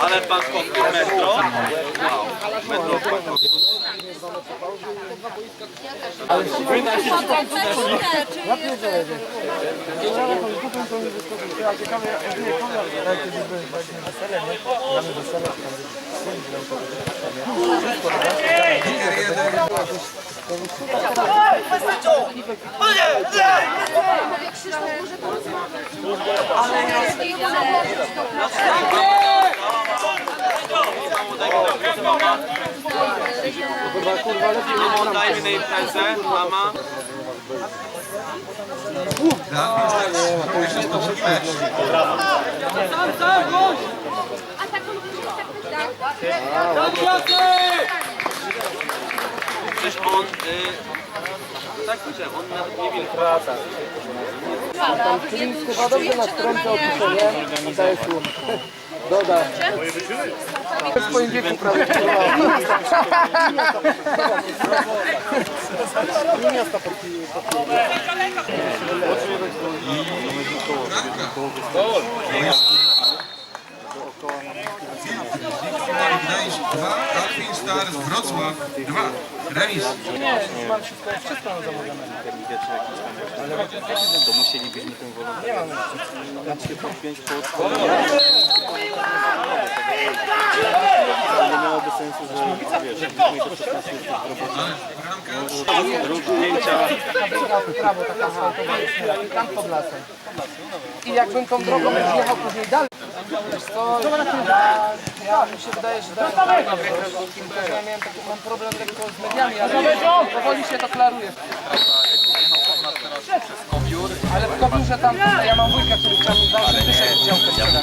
Ale pan kopił metro? Metro Ale wyda się, że tak wydarzy. Ja pierdzielę. Ciekawe, nie kolor, jak to by nie? Mamy mi na imprezę, mama. Przecież on... Y, tak powiedziałem, on nawet nie wie. Chyba dobrze na stronce opiszenie. Daję tu. Doda. W swoim wieku prawie. Nie miasta Gdańsk 2, Alpin Stars Wrocław 2. Remis. Nie, mam wszystko, wszystko mam zamówione. Jak widać, jak jest tam właśnie, to musielibyśmy tym wolą. Nie mam. Na 3, 5, po 4. Tam pod lasem. I jakbym tą drogą jechał później dalej, wiesz co, ja, ja mi się wydaje, że daję tak, ja miałem taki mam problem lekko z mediami, ale powoli się to klaruje. Ale w Kobiurze tam, ja mam wujka, który chciał mi dać dyszek działkę sprzedać.